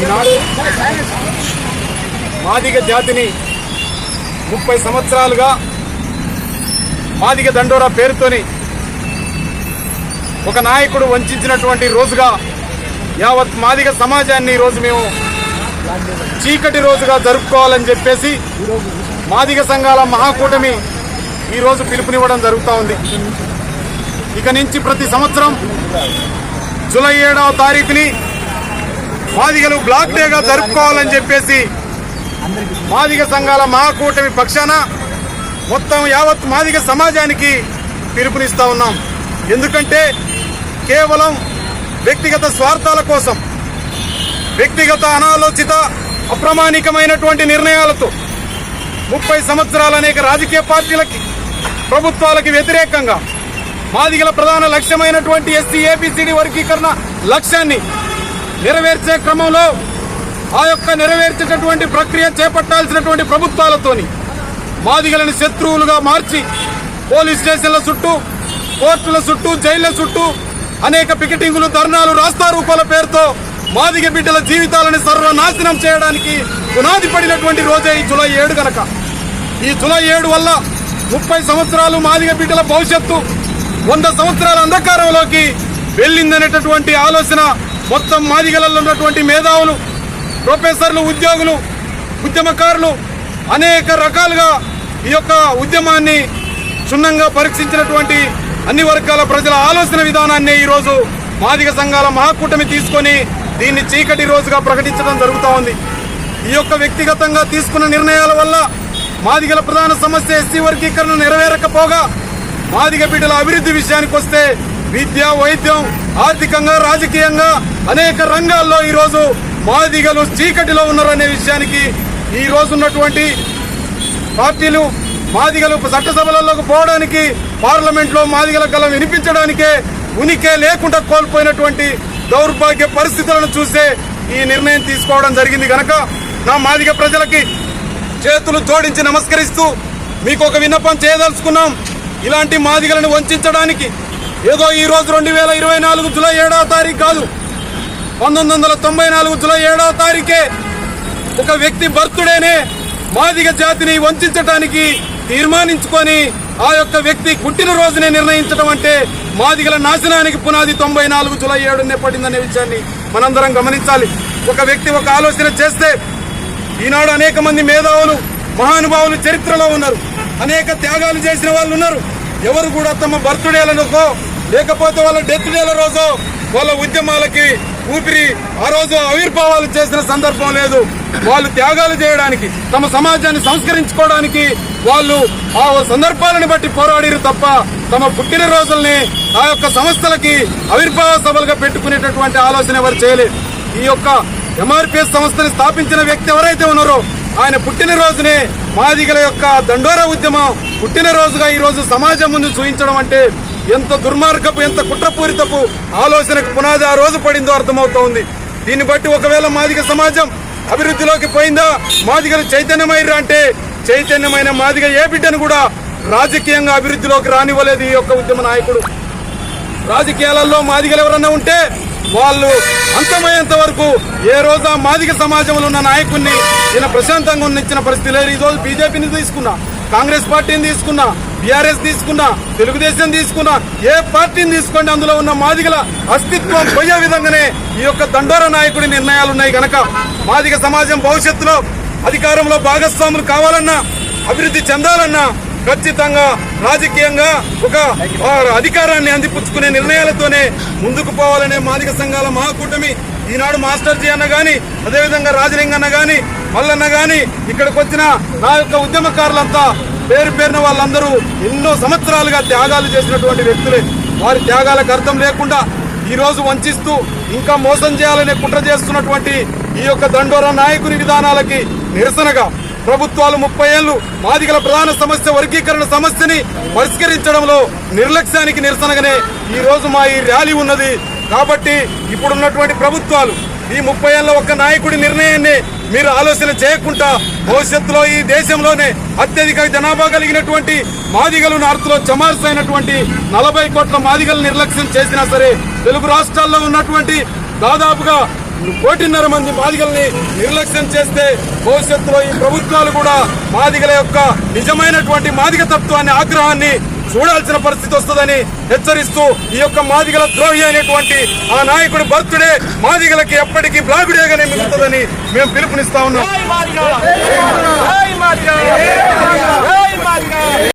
ఈనాడు మాదిగ జాతిని ముప్పై సంవత్సరాలుగా మాదిగ దండోరా పేరుతోని ఒక నాయకుడు వంచినటువంటి రోజుగా యావత్ మాదిగ సమాజాన్ని ఈరోజు మేము చీకటి రోజుగా జరుపుకోవాలని చెప్పేసి మాదిగ సంఘాల మహాకూటమి ఈరోజు పిలుపునివ్వడం జరుగుతూ ఉంది. ఇక నుంచి ప్రతి సంవత్సరం జూలై ఏడవ తారీఖుని మాదిగలు బ్లాక్ డేగా జరుపుకోవాలని చెప్పేసి మాదిగ సంఘాల మహాకూటమి పక్షాన మొత్తం యావత్ మాదిగ సమాజానికి పిలుపునిస్తూ ఉన్నాం. ఎందుకంటే కేవలం వ్యక్తిగత స్వార్థాల కోసం వ్యక్తిగత అనాలోచిత అప్రమాణికమైనటువంటి నిర్ణయాలతో ముప్పై సంవత్సరాల అనేక రాజకీయ పార్టీలకి ప్రభుత్వాలకి వ్యతిరేకంగా మాదిగల ప్రధాన లక్ష్యమైనటువంటి ఎస్సీ ఏపీసీడీ వర్గీకరణ లక్ష్యాన్ని నెరవేర్చే క్రమంలో ఆ యొక్క నెరవేర్చేటటువంటి ప్రక్రియ చేపట్టాల్సినటువంటి ప్రభుత్వాలతోని మాదిగలను శత్రువులుగా మార్చి పోలీస్ స్టేషన్ల చుట్టూ కోర్టుల చుట్టూ జైళ్ళ చుట్టూ అనేక పికెటింగులు ధర్నాలు రాస్తారూపాల పేరుతో మాదిగ బిడ్డల జీవితాలను సర్వనాశనం చేయడానికి పునాది పడినటువంటి రోజే ఈ జులై ఏడు గనక. ఈ జులై ఏడు వల్ల ముప్పై సంవత్సరాలు మాదిగ బిడ్డల భవిష్యత్తు వంద సంవత్సరాల అంధకారంలోకి వెళ్ళిందనేటటువంటి ఆలోచన మొత్తం మాదిగలలో ఉన్నటువంటి మేధావులు ప్రొఫెసర్లు ఉద్యోగులు ఉద్యమకారులు అనేక రకాలుగా ఈ యొక్క ఉద్యమాన్ని క్షుణ్ణంగా పరీక్షించినటువంటి అన్ని వర్గాల ప్రజల ఆలోచన విధానాన్ని ఈరోజు మాదిగ సంఘాల మహాకూటమి తీసుకొని దీన్ని చీకటి రోజుగా ప్రకటించడం జరుగుతూ ఉంది. ఈ యొక్క వ్యక్తిగతంగా తీసుకున్న నిర్ణయాల వల్ల మాదిగల ప్రధాన సమస్య ఎస్సీ వర్గీకరణ నెరవేరకపోగా మాదిగ బిడ్డల అభివృద్ధి విషయానికి వస్తే విద్య వైద్యం ఆర్థికంగా రాజకీయంగా అనేక రంగాల్లో ఈరోజు మాదిగలు చీకటిలో ఉన్నారనే విషయానికి ఈ రోజు ఉన్నటువంటి పార్టీలు మాదిగలు చట్టసభలలోకి పోవడానికి పార్లమెంట్లో మాదిగల గలం వినిపించడానికే ఉనికే లేకుండా కోల్పోయినటువంటి దౌర్భాగ్య పరిస్థితులను చూసే ఈ నిర్ణయం తీసుకోవడం జరిగింది కనుక నా మాదిగ ప్రజలకి చేతులు జోడించి నమస్కరిస్తూ మీకు ఒక విన్నపం చేయదలుచుకున్నాం. ఇలాంటి మాదిగలను వంచడానికి ఏదో ఈ రోజు రెండు వేల ఇరవై నాలుగు జులై ఏడవ తారీఖు కాదు. పంతొమ్మిది వందల తొంభై నాలుగు జులై ఏడవ తారీఖే ఒక వ్యక్తి బర్త్డేనే మాదిగ జాతిని వంచడానికి తీర్మానించుకొని ఆ యొక్క వ్యక్తి పుట్టినరోజునే నిర్ణయించడం అంటే మాదిగల నాశనానికి పునాది తొంభై నాలుగు జులై ఏడునే పడిందనే విషయాన్ని మనందరం గమనించాలి. ఒక వ్యక్తి ఒక ఆలోచన చేస్తే ఈనాడు అనేక మంది మేధావులు మహానుభావులు చరిత్రలో ఉన్నారు. అనేక త్యాగాలు చేసిన వాళ్ళు ఉన్నారు ఎవరు కూడా తమ బర్త్డేలనుకో లేకపోతే వాళ్ళ డెత్ డేల రోజు వాళ్ళ ఉద్యమాలకి ఊపిరి ఆ రోజు ఆవిర్భావాలు చేసిన సందర్భం లేదు. వాళ్ళు త్యాగాలు చేయడానికి తమ సమాజాన్ని సంస్కరించుకోవడానికి వాళ్ళు ఆ సందర్భాలను బట్టి పోరాడిరు తప్ప తమ పుట్టిన రోజుల్ని ఆ యొక్క సంస్థలకి ఆవిర్భావ సభలుగా పెట్టుకునేటటువంటి ఆలోచన ఎవరు చేయలేదు. ఈ యొక్క ఎంఆర్పిఎస్ సంస్థని స్థాపించిన వ్యక్తి ఎవరైతే ఉన్నారో ఆయన పుట్టినరోజునే మాదిగల యొక్క దండోరా ఉద్యమం పుట్టినరోజుగా ఈరోజు సమాజం ముందు చూపించడం అంటే ఎంత దుర్మార్గపు ఎంత కుట్రపూరితపు ఆలోచనకు పునాది ఆ రోజు పడిందో అర్థమవుతోంది. దీన్ని బట్టి ఒకవేళ మాదిగ సమాజం అభివృద్ధిలోకి పోయిందా? మాదిగలు చైతన్యమైర్రా అంటే చైతన్యమైన మాదిగ ఏ బిడ్డను కూడా రాజకీయంగా అభివృద్ధిలోకి రానివ్వలేదు ఈ యొక్క ఉద్యమ నాయకుడు. రాజకీయాలలో మాదిగలు ఎవరన్నా ఉంటే వాళ్ళు అంతమయ్యేంత వరకు ఏ రోజు ఆ మాదిగ సమాజంలో ఉన్న నాయకుడిని ఈయన ప్రశాంతంగా ఉన్నించిన పరిస్థితి లేదు. ఈ రోజు బీజేపీని తీసుకున్నా. కాంగ్రెస్ పార్టీని తీసుకున్నా బీఆర్ఎస్ తీసుకున్నా తెలుగుదేశం తీసుకున్నా ఏ పార్టీని తీసుకోండి అందులో ఉన్న మాదిగల అస్తిత్వం పోయే విధంగానే ఈ యొక్క దండోర నాయకుడి నిర్ణయాలు ఉన్నాయి కనుక మాదిగ సమాజం భవిష్యత్తులో అధికారంలో భాగస్వాములు కావాలన్నా అభివృద్ధి చెందాలన్నా ఖచ్చితంగా రాజకీయంగా ఒక అధికారాన్ని అందిపుచ్చుకునే నిర్ణయాలతోనే ముందుకు పోవాలనే మాదిక సంఘాల మహాకూటమి ఈనాడు మాస్టర్ జీ అన్న కానీ అదేవిధంగా రాజలింగ అన్న కానీ మల్లన్న కానీ ఇక్కడికి వచ్చిన నా యొక్క ఉద్యమకారులంతా పేరు పేరున వాళ్ళందరూ ఎన్నో సంవత్సరాలుగా త్యాగాలు చేసినటువంటి వ్యక్తులే. వారి త్యాగాలకు అర్థం లేకుండా ఈరోజు వంచిస్తూ ఇంకా మోసం చేయాలనే కుట్ర చేస్తున్నటువంటి ఈ యొక్క దండోరా నాయకుని విధానాలకి నిరసనగా ప్రభుత్వాలు ముప్పై ఏళ్ళు మాదిగల ప్రధాన సమస్య వర్గీకరణ సమస్యని పరిష్కరించడంలో నిర్లక్ష్యానికి నిరసనగానే ఈ రోజు మా ఈ ర్యాలీ ఉన్నది. కాబట్టి ఇప్పుడున్నటువంటి ప్రభుత్వాలు ఈ ముప్పై ఏళ్ళ ఒక్క నాయకుడి నిర్ణయాన్ని మీరు ఆలోచన చేయకుండా భవిష్యత్తులో ఈ దేశంలోనే అత్యధిక జనాభా కలిగినటువంటి మాదిగలు నార్త్లో చమార్సైనటువంటి నలభై కోట్ల మాదిగలు నిర్లక్ష్యం చేసినా సరే తెలుగు రాష్ట్రాల్లో ఉన్నటువంటి దాదాపుగా కోటిన్నర మంది మాదిగల్ని నిర్లక్ష్యం చేస్తే భవిష్యత్తులో ఈ ప్రభుత్వాలు కూడా మాదిగల యొక్క నిజమైనటువంటి మాదిగ తత్వాన్ని ఆగ్రహాన్ని చూడాల్సిన పరిస్థితి వస్తుందని హెచ్చరిస్తూ ఈ యొక్క మాదిగల ద్రోహి అయినటువంటి ఆ నాయకుడి బర్త్డే మాదిగలకి ఎప్పటికీ బ్లాగుడేగానే మిగులుతుందని మేము పిలుపునిస్తా ఉన్నాం.